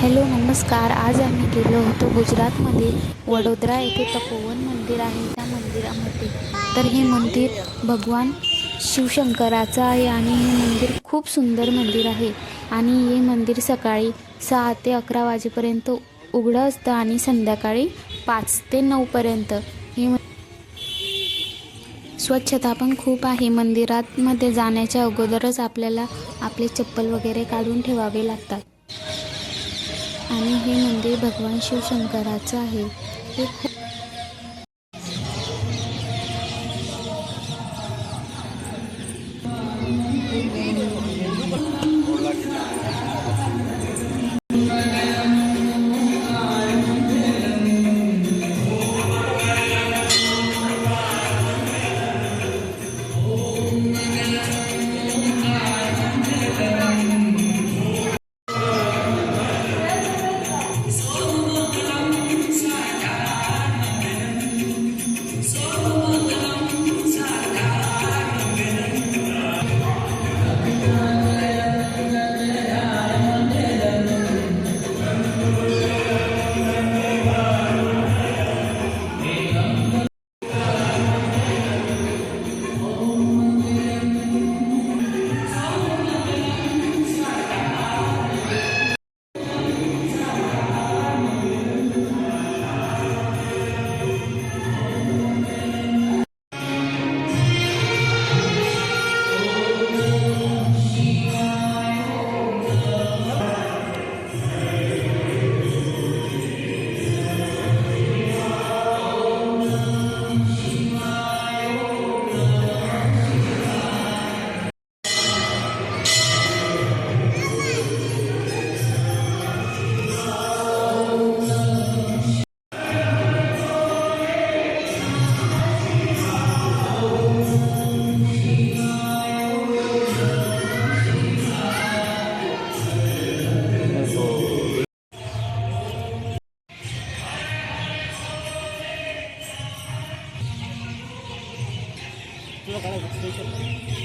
Hello नमस्कार. आज आम्ही गेलो होतो गुजरातमध्ये. वडोदरा येथे तपोवन मंदिर आहे त्या मंदिरामध्ये. तर हे मंदिर भगवान शिवशंकराचं आहे आणि हे मंदिर खूप सुंदर मंदिर आहे. आणि हे मंदिर सकाळी सहा ते अकरा वाजेपर्यंत उघडं असतं आणि संध्याकाळी पाच ते नऊपर्यंत हे स्वच्छता पण खूप आहे. मंदिरामध्ये जाण्याच्या अगोदरच आपल्याला आपले चप्पल वगैरे काढून ठेवावे लागतात. आणि हे मंदिर भगवान शिवशंकराचं आहे. हे खूप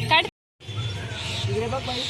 काढ. इकडे बघ बाई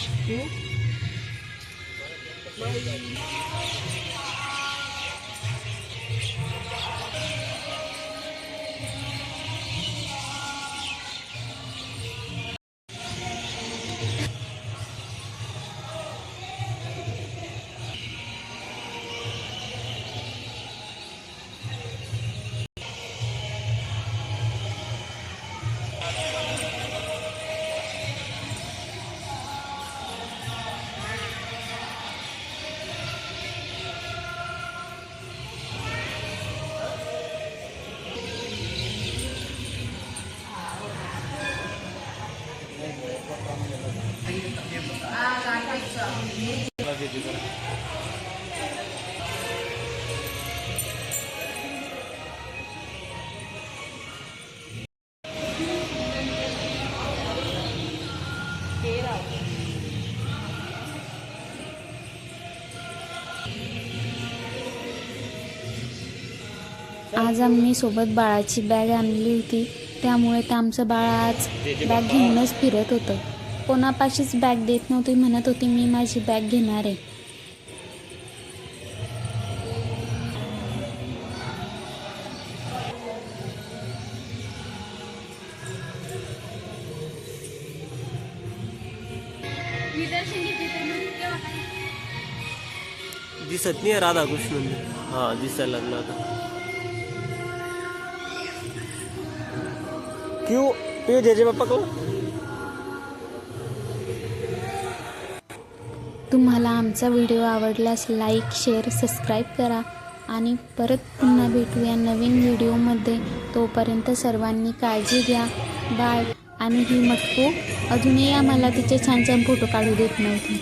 आज आम्ही सोबत बाळाची बॅग आणली होती. त्यामुळे ते आमचं बाळ आज बॅग घेऊनच फिरत होतं. कोणापाशीच बॅग देत नव्हती म्हणत होती मी माझी बॅग घेणार आहे. दिसत नाही राधाकृष्ण हा दिसायला लागलं आता. क्यू क्यू जेजे बाप्पा को तुम्हाला आमचा व्हिडिओ आवडल्यास लाईक शेअर सबस्क्राईब करा आणि परत पुन्हा भेटूया नवीन व्हिडिओमध्ये. तोपर्यंत सर्वांनी काळजी घ्या. बाय. आणि ही मटकू अजूनही आम्हाला तिचे छान छान फोटो काढू देत नव्हती.